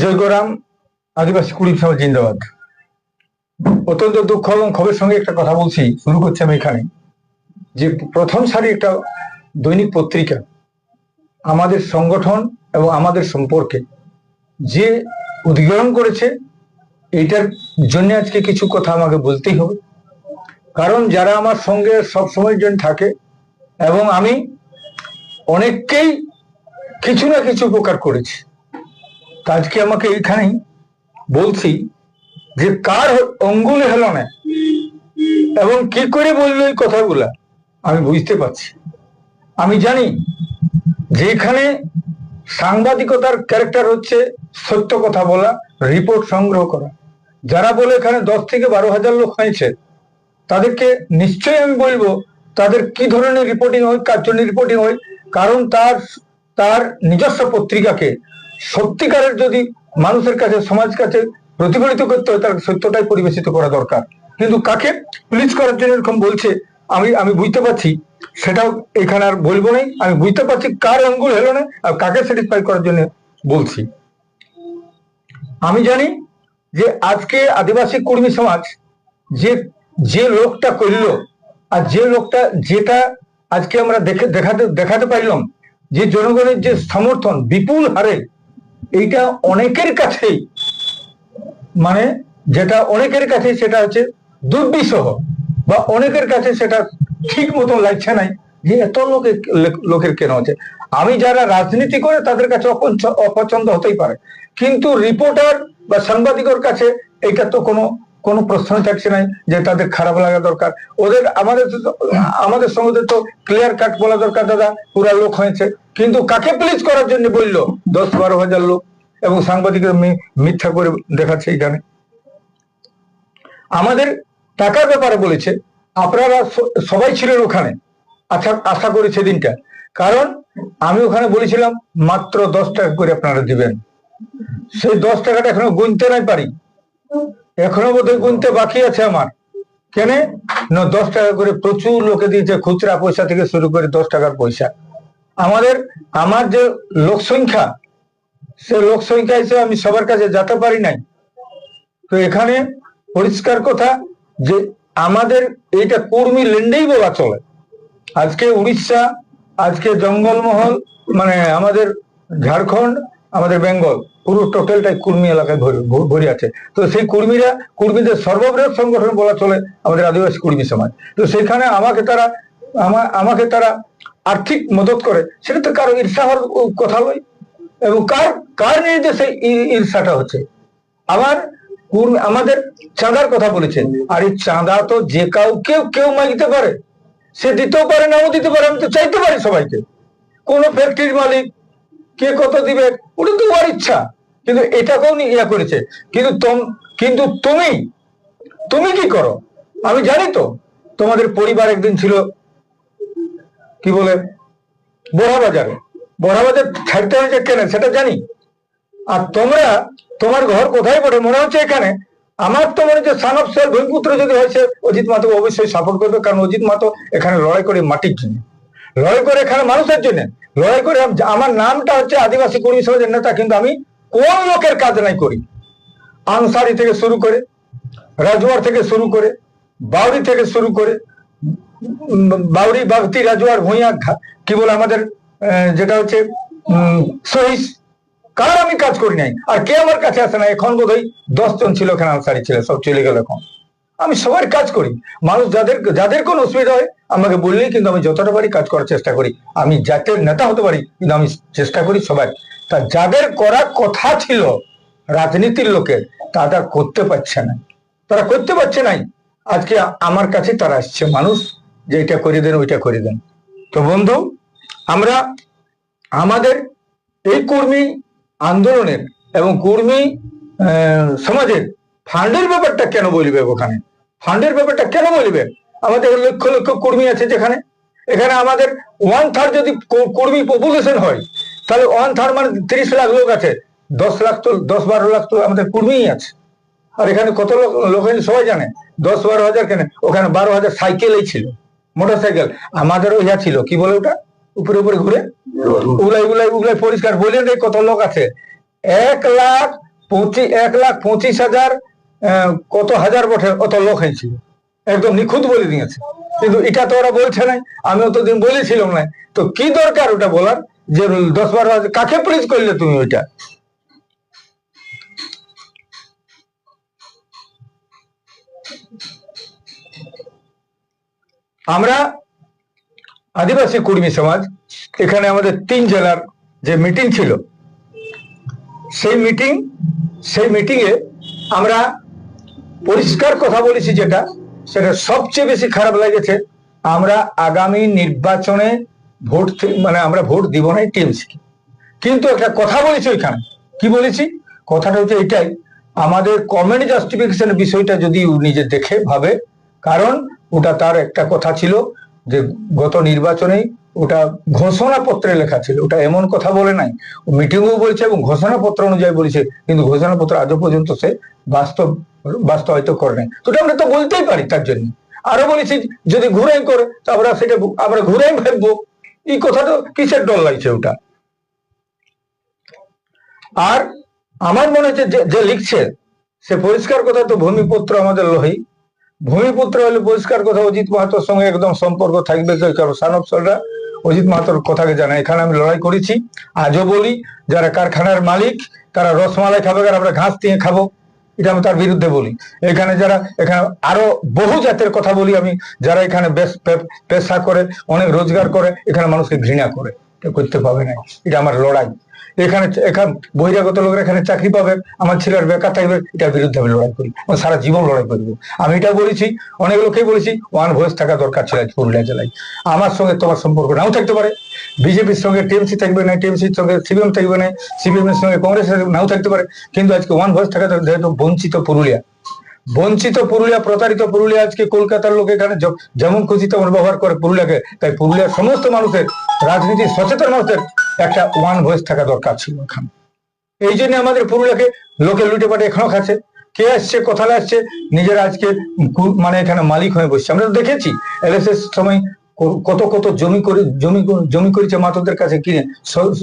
জয়গরাম আদিবাসী কুড়ি সমাজ জিন্দাবাদ। অত্যন্ত দুঃখ এবং ক্ষোভের সঙ্গে একটা কথা বলছি, শুরু করছি আমি এখানে। যে প্রথম সারি একটা দৈনিক পত্রিকা, আমাদের সংগঠন এবং আমাদের সম্পর্কে যে উদ্গীরণ করেছে, এইটার জন্য আজকে কিছু কথা আমাকে বলতেই হবে। কারণ যারা আমার সঙ্গে সব সময়ের জন্য থাকে এবং আমি অনেককেই কিছু না কিছু উপকার করেছি। আজকে আমাকে এইখানেই বলছি যে কার অঙ্গুল হলো না এবং কি করে বলল এই কথাগুলা? আমি বুঝতে পারছি। আমি জানি যে এখানে সাংবাদিকতার ক্যারেক্টার হচ্ছে সত্য কথা বলা, রিপোর্ট সংগ্রহ করা। যারা বলে এখানে দশ থেকে বারো হাজার লোক হয়েছে, তাদেরকে নিশ্চয়ই আমি বলব তাদের কি ধরনের রিপোর্টিং হয়, কার জন্য রিপোর্টিং হয়? কারণ তার তার নিজস্ব পত্রিকাকে সত্যিকারের যদি মানুষের কাছে সমাজ কাছে প্রতিফলিত করতে হয় তার সত্যটাই পরিবেশিত করা দরকার। কিন্তু কাকে প্লিজ করার জন্য এরকম বলছে, আমি আমি বুঝতে পারছি, সেটাও এখানে আর বলব নাই। আমি বুঝতে পারছি কার আঙ্গুল হলো না আর কাকে স্যাটিসফাই করার জন্য বলছি। আমি জানি যে আজকে আদিবাসী কর্মী সমাজ যে যে লোকটা করল আর যে লোকটা যেটা আজকে আমরা দেখে, দেখাতে দেখাতে পারলাম যে জনগণের যে সমর্থন, বিপুল হারে এইটা অনেকের কাছেই মানে যেটা অনেকের কাছে সেটা হচ্ছে দুর্বিষহ, বা অনেকের কাছে সেটা ঠিক মতন লাগছে নাই যে এত লোকের লোকের কেন আছে আমি যারা রাজনীতি করে তাদের কাছে অপছন্দ হতেই পারে। কিন্তু রিপোর্টার বা সাংবাদিকর কাছে এটা তো কোনো কোনো প্রশ্ন থাকছে নাই যে তাদের খারাপ লাগা দরকার। ওদের আমাদের আমাদের সঙ্গে তো ক্লিয়ার কাট বলা দরকার দাদা, পুরা লোক হয়েছে। কিন্তু কাকে প্লিজ করার জন্য বলল? দশ বারো হাজার লোক এবং সাংবাদিকের মিথ্যা করে দেখাচ্ছে এখানে। আমাদের টাকার ব্যাপারে বলেছে, আপনারা সবাই ছিলেন ওখানে। আশা আশা করি সেদিনটা কারণ আমি ওখানে বলেছিলাম, মাত্র দশ টাকা করে আপনারা দিবেন। সেই দশ টাকাটা এখনও গুনতে নাই পারি। এখনও বোধহয় গুনতে বাকি আছে আমার। কেন? না, দশ টাকা করে প্রচুর লোকে দিয়েছে খুচরা পয়সা থেকে শুরু করে দশ টাকার পয়সা। আমাদের, আমার যে লোক সংখ্যা, সে লোক সংখ্যা হিসেবে আমি সবার কাছে যেতে পারি নাই। তো এখানে পরিষ্কার কথা যে আমাদের এইটা কর্মী লেন্ডেই বলা চলে। আজকে উড়িষ্যা, আজকে জঙ্গলমহল মানে আমাদের ঝাড়খণ্ড আমাদের বেঙ্গল, পুরো টোটালটাই কুর্মি এলাকায় ভরে- আছে। তো সেই কুর্মীরা, কুর্মীদের সর্ববৃহৎ সংগঠন বলা চলে আমাদের আদিবাসী কুর্মী সমাজ। তো সেখানে আমাকে তারা, আমা- আমাকে তারা আর্থিক মদত করে, সেটা তো কারও ঈর্ষাহর কথা নয়। এবং কার কার নির্দেশে ঈর্ষাটা হচ্ছে? আবার আমাদের চাঁদার কথা বলেছেন। আর এই চাঁদা তো যে কাউকে, কেউ মাগিতে পারে। সে দিতেও পারে, নাও দিতে পারে, আমি তো চাইতে পারি সবাইকে। কোন ফ্যাক্টরির মালিক কে কত দিবে? ওটা তো ওর ইচ্ছা। কিন্তু এটাকেও ইয়া করেছে। কিন্তু কিন্তু তুমি তুমি কি করো? আমি জানি তো। তোমাদের পরিবার একদিন ছিল, কি বলে? বড়া বাজারে। বড়া বাজার ছাড়তে হয়েছে কেন? সেটা জানি। আর তোমরা, তোমার ঘর কোথায় পড়ে মনে হচ্ছে এখানে। আমার তো মনে হচ্ছে সানব সেল ভূমিপুত্র যদি হয়েছে অজিত মাতো অবশ্যই সাপোর্ট করবে। কারণ অজিত মাতো এখানে লড়াই করে মাটির জন্য। লড়াই করে এখানে মানুষের জন্য। লড়াই করে আমার নামটা হচ্ছে আদিবাসী কর্মী সমাজের নেতা, কিন্তু আমি কোন লোকের কাজ নাই করি। আনসারি থেকে শুরু করে, রাজওয়ার থেকে শুরু করে, বাউরি থেকে শুরু করে বাউরি বাগতি রাজওয়ার, ভূঁইয়া কি বলে আমাদের যেটা হচ্ছে সহিস, কার আমি কাজ করি নাই? আর কে আমার কাছে আসে না এখন বোধহয় দশ জন ছিল এখানে আনসারি ছিল, সব চলে গেল এখন। আমি সবার কাজ করি। মানুষ যাদের যাদের কোনো অসুবিধা হয়, আমাকে বললেই কিন্তু আমি যতটা পারি কাজ করার চেষ্টা করি। আমি জাতীয় নেতা হতে পারি, কিন্তু আমি চেষ্টা করি সবাই তা যাদের করার কথা ছিল রাজনীতির লোকের, তারা করতে পারছে না। তারা করতে পারছে নাই। আজকে আমার কাছে তারা আসছে মানুষ যে এটা করে দেন, ওইটা করে দেন। তো বন্ধু, আমরা আমাদের এই কর্মী আন্দোলনের এবং কর্মী সমাজের ফান্ডের ব্যাপারটা কেন বলবে ওখানে? ফান্ডের ব্যাপারটা কেন বলবে? আমাদের লক্ষ লক্ষ কর্মী আছে যেখানে। এখানে আমাদের ওয়ান থার্ড যদি কর্মী পপুলেশন হয়, তাহলে ওয়ান থার্ড মানে তিরিশ লাখ লোক আছে। দশ লাখ তো, দশ বারো লাখ তো আমাদের কর্মীই আছে। আর এখানে কত লোক লোক সবাই জানে। দশ বারো হাজার কেন? ওখানে বারো হাজার সাইকেলই ছিল মোটর সাইকেল আমাদেরও ইয়া ছিল, কি বলে ওটা? উপরে উপরে, ঘুরে? উগলাই উগলাই উগলাই পরিষ্কার। বলে নেই কত লোক আছে। এক লাখ পঁচিশ এক লাখ পঁচিশ হাজার কত হাজার বটে অত লোক হয়েছিল। একদম নিখুঁত বলে দিয়েছে। কিন্তু এটা তো ওরা বলছে না আমি অতদিন বলেছিলাম না তো কি দরকার ওটা বলার? যে দশ বারো হাজার, কাকে প্লিজ করলে তুমি ওইটা? আমরা আদিবাসী কুর্মী সমাজ, এখানে আমাদের তিন জেলার যে মিটিং ছিল, সেই মিটিং সেই মিটিং এ আমরা পরিষ্কার কথা বলেছি যেটা, সেটা সবচেয়ে বেশি খারাপ লেগেছে। আমরা আগামী নির্বাচনে ভোট মানে আমরা ভোট দিব না টিএমসি কিন্তু একটা কথা বলেছি ওইখানে। কি বলেছি? কথাটা হচ্ছে এটাই। আমাদের কমেন্ট জাস্টিফিকেশন বিষয়টা যদি নিজে দেখে ভাবে, কারণ ওটা তার একটা কথা ছিল যে গত নির্বাচনে ওটা ঘোষণাপত্রে লেখা ছিল, ওটা এমন কথা বলে নাই। ও মিটিংও বলছে এবং ঘোষণাপত্র অনুযায়ী বলেছে, কিন্তু ঘোষণাপত্র আজও পর্যন্ত সে বাস্তব, বাস্তবায়িত করে নাই। তো আমরা তো বলতেই পারি তার জন্য। আরও বলেছি, যদি ঘুরাই করে আমরা সেটা আমরা ঘুরাই ভাববো এই কথাটা কিসের ডর লাগছে ওটা? আর আমার মনে হচ্ছে যে- যে লিখছে, সে পরিষ্কার কথা তো ভূমিপুত্র আমাদের লোহী। ভূমিপুত্র হলে পরিষ্কার কথা অজিত মাহাতোর সঙ্গে একদম সম্পর্ক থাকবে কারণ সানব সররা অজিত মাহাতোর কথাকে জানাই এখানে আমি লড়াই করেছি। আজও বলি, যারা কারখানার মালিক, তারা রসমালাই খাবে আর আমরা ঘাস দিয়ে খাব। এটা আমি তার বিরুদ্ধে বলি। এখানে যারা, এখানে আরও বহু জাতের কথা বলি আমি, যারা এখানে পেশা করে, অনেক রোজগার করে, এখানে মানুষকে ঘৃণা করে। করতে পাবে না। এটা আমার লড়াই। এখানে এখানে বহিরাগত লোকের এখানে চাকরি পাবে, আমার ছেলের বেকার থাকবে, এটার বিরুদ্ধে আমি লড়াই করি আমি সারা জীবন লড়াই করব। আমি এটা বলেছি, অনেক লোকেই বলেছি, ওয়ান ভয়েস থাকা দরকার ছিল পুরুলিয়া জেলায় আমার সঙ্গে তোমার সম্পর্ক নাও থাকতে পারে, বিজেপির সঙ্গে টিএমসি থাকবে না, টিএমসির সঙ্গে সিপিএম থাকবে না সিপিএম এর সঙ্গে কংগ্রেস নাও থাকতে পারে, কিন্তু আজকে ওয়ান ভয়েস থাকা যেহেতু বঞ্চিত পুরুলিয়া। বঞ্চিত পুরুলিয়া, প্রতারিত পুরুলিয়া, আজকে কলকাতার লোক এখানে যেমন খুশি তেমন ব্যবহার করে পুরুলিয়াকে, তাই পুরুলিয়ার সমস্ত মানুষের রাজনীতি সচেতন মানুষের একটা ওয়ান ভয়েস থাকা দরকার ছিল এখানে এই জন্য আমাদের পুরুলিয়াকে লোকে লুটে পাটে এখনও খাচ্ছে। কে আসছে, কোথায় আসছে, নিজের আজকে মানে এখানে মালিক হয়ে বসছে। আমরা তো দেখেছি, এলএসএস সময় কত কত জমি করে জমি জমি করেছে মাতোদের কাছে কিনে।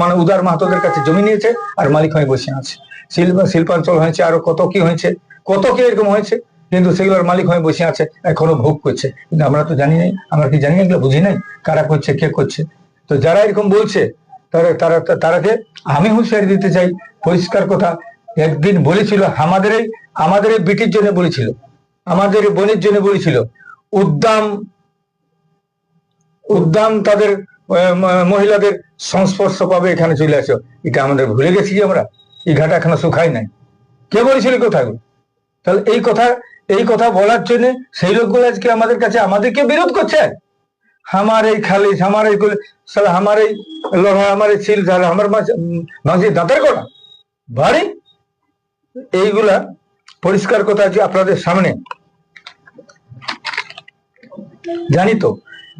মানে উদার মাহাতোদের কাছে জমি নিয়েছে আর মালিক হয়ে বসে আছে। শিল্প শিল্পাঞ্চল হয়েছে, আরও কত কি হয়েছে, কত কি এরকম হয়েছে, কিন্তু সেগুলোর মালিক হয়ে বসে আছে, এখনও ভোগ করছে। কিন্তু আমরা তো জানি নাই, আমরা কি জানি না এগুলো বুঝি নাই, কারা করছে, কে করছে। তো যারা এরকম বলছে তারা তারা, তারাকে আমি হুঁশিয়ারি দিতে চাই। পরিষ্কার কথা, একদিন বলেছিল আমাদের আমাদের বিটির জন্য বলেছিল। আমাদের বোনের জন্য বলেছিল। উদ্দাম উদ্দাম তাদের মহিলাদের সংস্পর্শ পাবে এখানে চলে আসো। এটা আমাদের ভুলে গেছি আমরা? এই ঘাটা এখনও শুকাই নাই। কে বলেছিল কথাগুলো? তাহলে এই কথা এই কথা বলার জন্য সেই লোকগুলো আজকে আমাদের কাছে আমাদেরকে বিরোধ করছে। আমার এই খালিজ আমার এই গুলো সালা আমার এই লোহা আমার এই ছিল সালা আমার মাঝে দাঁতের করা বাড়ি এইগুলা পরিষ্কার কথা আছে আপনাদের সামনে জানি তো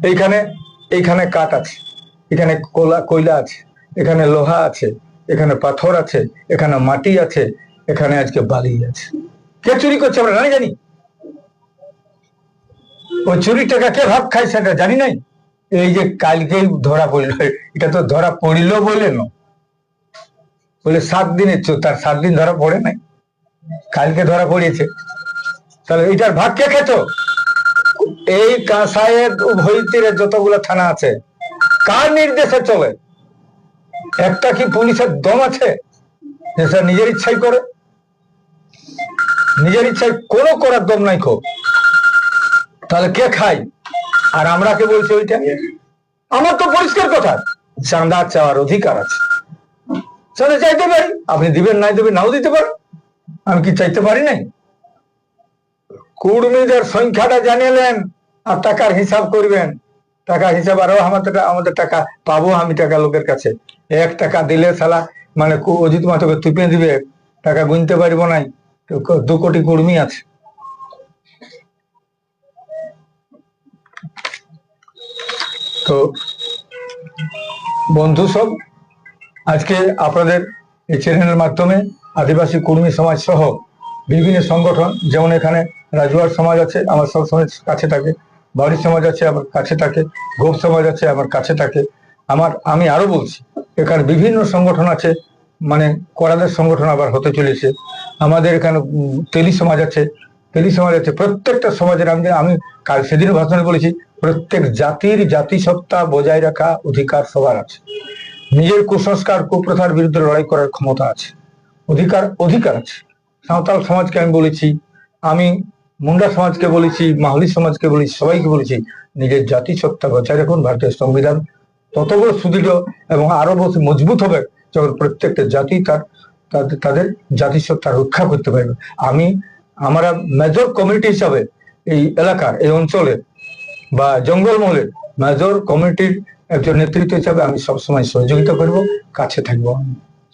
এইখানে এইখানে কাঠ আছে এখানে কোলা কয়লা আছে এখানে লোহা আছে এখানে পাথর আছে এখানে মাটি আছে এখানে আজকে বালি আছে কে চুরি করছে আমরা জানি জানি ওই চুরি টাকা কে ভাগ খায় সেটা জানি নাই? এই যে কালকেই ধরা পড়ল, এটা তো ধরা পড়িল বলে না বলে সাত দিনের চোর, তার সাত দিন ধরা পড়ে নাই। কালকে ধরা পড়িয়েছে তাহলে এটার ভাগ কে খেত? এই কাঁসাইয়ের ভৈতিরে যতগুলো থানা আছে, কার নির্দেশে চলে? একটা কি পুলিশের দম আছে? নিজের ইচ্ছাই করে? নিজের ইচ্ছায় কোনো করার দম নাই খো তাহলে কে খাই? আর আমরা কে বলছি ওইটা? আমার তো পরিষ্কার কথা। চাঁদা চাওয়ার অধিকার আছে। চাঁদা চাইতে পারি। আপনি দিবেন, নাই দেবেন, নাও দিতে পারেন আমি কি চাইতে পারি নাই? কুর্মীদের সংখ্যাটা জানিলেন আর টাকার হিসাব করবেন। টাকার হিসাব আরও আমাদের আমাদের টাকা পাবো আমি টাকা লোকের কাছে। এক টাকা দিলে সালা মানে অজিত মাতকে তুপে দিবে। টাকা গুনতে পারব নাই। দু কোটি কুর্মী আছে। তো বন্ধু সব, আজকে আপনাদের এই চ্যানেলের মাধ্যমে আদিবাসী কর্মী সমাজ সহ বিভিন্ন সংগঠন, যেমন এখানে রাজুয়ার সমাজ আছে, আমার সব সময় কাছে থাকে বাউরি সমাজ আছে, আমার কাছে থাকে, গোপ সমাজ আছে, আমার কাছে থাকে। আমার, আমি আরও বলছি, এখানে বিভিন্ন সংগঠন আছে মানে করাদের সংগঠন আবার হতে চলেছে। আমাদের এখানে তেলি সমাজ আছে তেলি সমাজ আছে, প্রত্যেকটা সমাজের, আমি আমি কাল সেদিন ভাষণে বলেছি, প্রত্যেক জাতির জাতিসত্তা বজায় রাখা অধিকার সবার আছে। নিজের কুসংস্কার, কুপ্রথার বিরুদ্ধে লড়াই করার ক্ষমতা আছে। অধিকার অধিকার আছে। সাঁওতাল সমাজকে আমি বলেছি, আমি মুন্ডা সমাজকে বলেছি, মাহলি সমাজকে বলেছি, সবাইকে বলেছি, নিজের জাতিসত্তা বজায় রাখুন, ভারতীয় সংবিধান তত বড় সুদৃঢ় এবং আরও বেশি মজবুত হবে যখন প্রত্যেকটা জাতি তার তাদের তাদের জাতিসত্তা রক্ষা করতে পারবে। আমি আমরা মেজর কমিউনিটি হিসাবে এই এলাকার এই অঞ্চলের বা জঙ্গলমহলের মেজর কমিটির একজন নেতৃত্ব হিসাবে আমি সবসময় সহযোগিতা করব কাছে থাকব।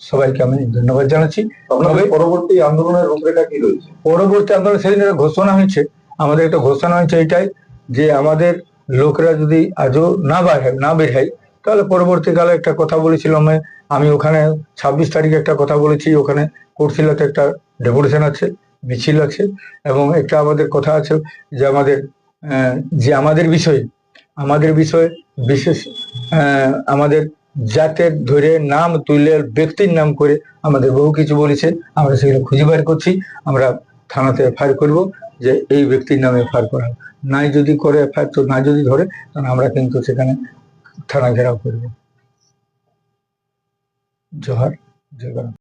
সবাইকে আমি ধন্যবাদ জানাচ্ছি। আপনাদের পরবর্তী আন্দোলনের রূপরেখা কি রয়েছে? পরবর্তী আন্দোলন সেদিন ঘোষণা হয়েছে আমাদের একটা ঘোষণা হয়েছে এটাই যে আমাদের লোকরা যদি আজও না বার হয় না বের হয় তাহলে পরবর্তীকালে একটা কথা বলেছিলাম আমি- আমি ওখানে ছাব্বিশ তারিখে একটা কথা বলেছি ওখানে কোর্সিলাতে একটা ডেপুটেশন আছে। মিছিল আছে এবং একটা আমাদের কথা আছে যে আমাদের যে আমাদের বিষয়ে আমাদের বিষয়ে বিশেষ আমাদের জাতের ধরে নাম তুলে ব্যক্তির নাম করে আমাদের বহু কিছু বলেছে আমরা সেগুলো খুঁজে বের করছি আমরা থানাতে এফআইআর করব যে এই ব্যক্তির নামে এফআইআর করা। নাই যদি করে এফআইআর, তো না যদি ধরে, তাহলে আমরা কিন্তু সেখানে থানা ঘেরাও করব জোহার, জয়।